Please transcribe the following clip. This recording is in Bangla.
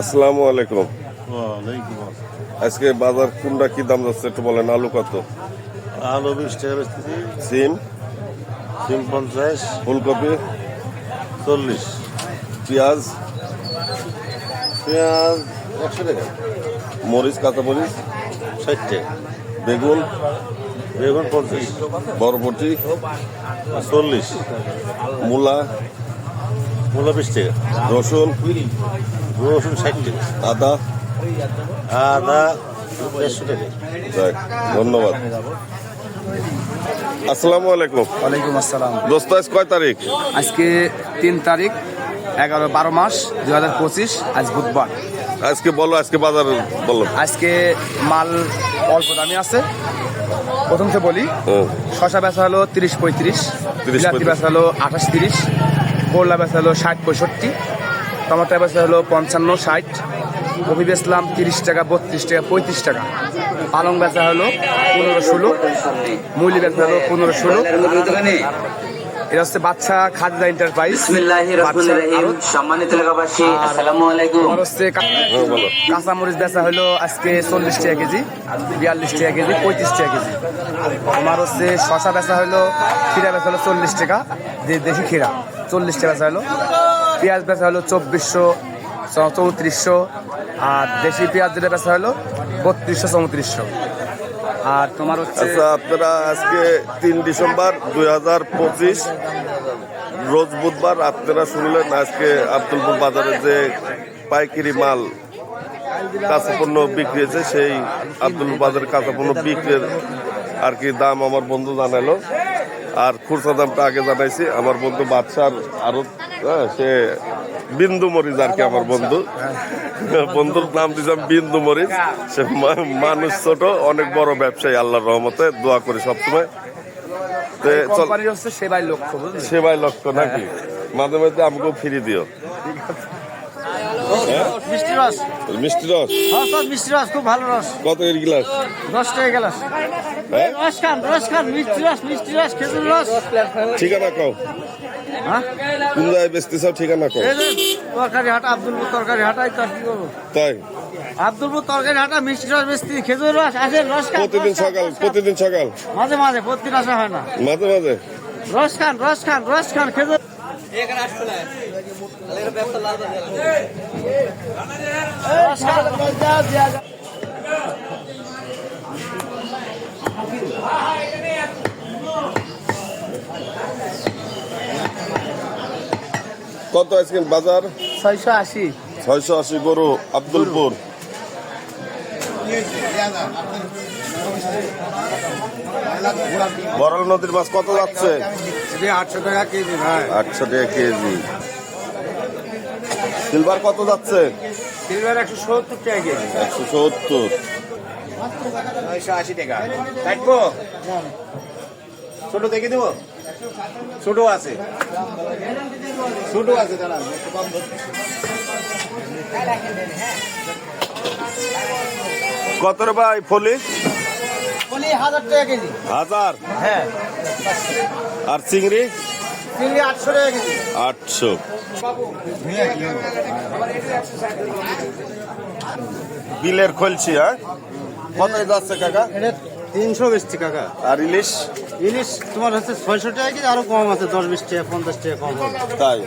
আসসালামু আলাইকুম। আজকে বাজার কোনটা কি দাম যাচ্ছে একটু বলেন আলু কত? আলু বিশ টাকা বেচতেছি সিম? সিম পঞ্চাশ। ফুলকপি? চল্লিশ। পেঁয়াজ? পেঁয়াজ একশো টাকা। মরিচ কাঁচা মরিচ ষাট টাকা। বেগুন? বেগুন পঞ্চাশ। বরবটি? চল্লিশ। মূলা? মূলা বিশ টাকা। রসুন রসুন ষাট টাকা। আদা। আদা দেড়শো টাকা। যাক ধন্যবাদ। আসসালামু আলাইকুম। ওয়ালাইকুম আসসালাম। দোস্ত আজ কয় তারিখ? আজকে তিন তারিখ এগারো বারো মাস দুই হাজার পঁচিশ আজ বুধবার। আজকে বলো আজকে বাজার বলো। আজকে মাল অল্প দামি আছে। প্রথম থেকে বলি শশা বেচা হলো তিরিশ পঁয়ত্রিশ 30, বিলাতি বেচা হলো আঠাশ তিরিশ করলা বেচা হলো ষাট পঁয়ষট্টি টমাটো বেচা হলো পঞ্চান্ন ষাট কপি বেচলাম তিরিশ টাকা বত্রিশ টাকা পঁয়ত্রিশ টাকা। পালং বেচা হলো পনেরো ষোলো মুলি বেচা হলো পনেরো ষোলো। এটা হচ্ছে বাচ্চা খাদ্যা এন্টারপ্রাইজ বিসমিল্লাহির সম্মানিত এলাকাবাসী আসসালামু আলাইকুম। হচ্ছে কাঁচামরিচ বেচা হলো আজকে চল্লিশ টাকা কেজি বিয়াল্লিশ টাকা কেজি পঁয়ত্রিশ টাকা কেজি। আমার হচ্ছে শশা বেচা হলো খিরা বেচা হলো চল্লিশ টাকা যে দেশি খিরা চল্লিশ টাকা বেচা হলো। পেঁয়াজ বেচা হলো চব্বিশশো চৌত্রিশশো। আর দেশি পেঁয়াজ যেটা বেচা হলো বত্রিশশো চৌত্রিশশো। আর তোমার হচ্ছে আচ্ছা আপনারা আজকে তিন ডিসেম্বর দুই হাজার পঁচিশ, রোজ বুধবার আপনারা শুনলেন আজকে আব্দুলপুর বাজারে যে পাইকারি মাল কাঁচা পণ্য বিক্রি হয়েছে, সেই আব্দুল বাজারের কাঁচা পণ্য বিক্রির আর কি দাম আমার বন্ধু জানালো। আর খুচরা দামটা আগে জানাইছি আমার বন্ধু বাদশার আরও হ্যাঁ, সে বিন্দু মরিচ আর কি আমার বন্ধু। বন্ধুর নাম দিয়েছিলাম বিন্দু মরিচ। সে মানুষ ছোট অনেক বড় ব্যবসায়ী আল্লাহর রহমতে দোয়া করি সবসময়। সেবাই লক্ষ্য সেবাই লক্ষ্য নাকি? মাঝে মাঝে আমাকেও ফিরি দিও। মিষ্টি রস? মিষ্টি রস? রস মিষ্টি রস খুব ভালো রস। কত এর গ্লাস? দশ টাকা গেলাস। হ্যাঁ রস খান রস খান মিষ্টি রস মিষ্টি রস খেজুর রস। ঠিকানা কও। হ্যাঁ? কোন জায়গায় বেচতে চাও ঠিকানা কও। এই যে তরকারি হাটা আব্দুলপুর তরকারি হাটাই তো আর কি করব? তাই? আব্দুলপুর তরকারি হাটা মিষ্টি রস মিষ্টি খেজুর রস আসেন রস খান প্রতিদিন সকাল। প্রতিদিন সকাল? মাঝে মাঝে প্রতিদিন আসা হয় না। মাঝে মাঝে? রস খান রস খান রস খান খেজুর রস কত আজকে বাজার? ছয়শো আশি। ছয়শো আশি গরু আব্দুলপুর। বরাল নদীর মাছ কত যাচ্ছে? আটশো টাকা কেজি ভাই। আটশো টাকা কেজি। সিলভার কত যাচ্ছে? সিলভার একশো সত্তর টাকা কেজি। একশো সত্তর। নয়শো আশি টাকা। কাটবো ছোট দেখে দেবো? ছোট আছে। ছোট আছে দাঁড়া কত ভাই ফলি বলি হাজার টাকা কেজি। হাজার? হ্যাঁ। আর চিংড়ি? চিংড়ি আটশো টাকা কেজি। আটশো। বিলের খলছি হ্যাঁ? কত যাচ্ছে কাকা? তিনশো বেশি কাকা। আর ইলিশ? ইলিশ তোমার হচ্ছে ছয়শো টাকা কি আরও কম আছে দশ বিশ টাকা পঞ্চাশ টাকা কম হবে। তাই?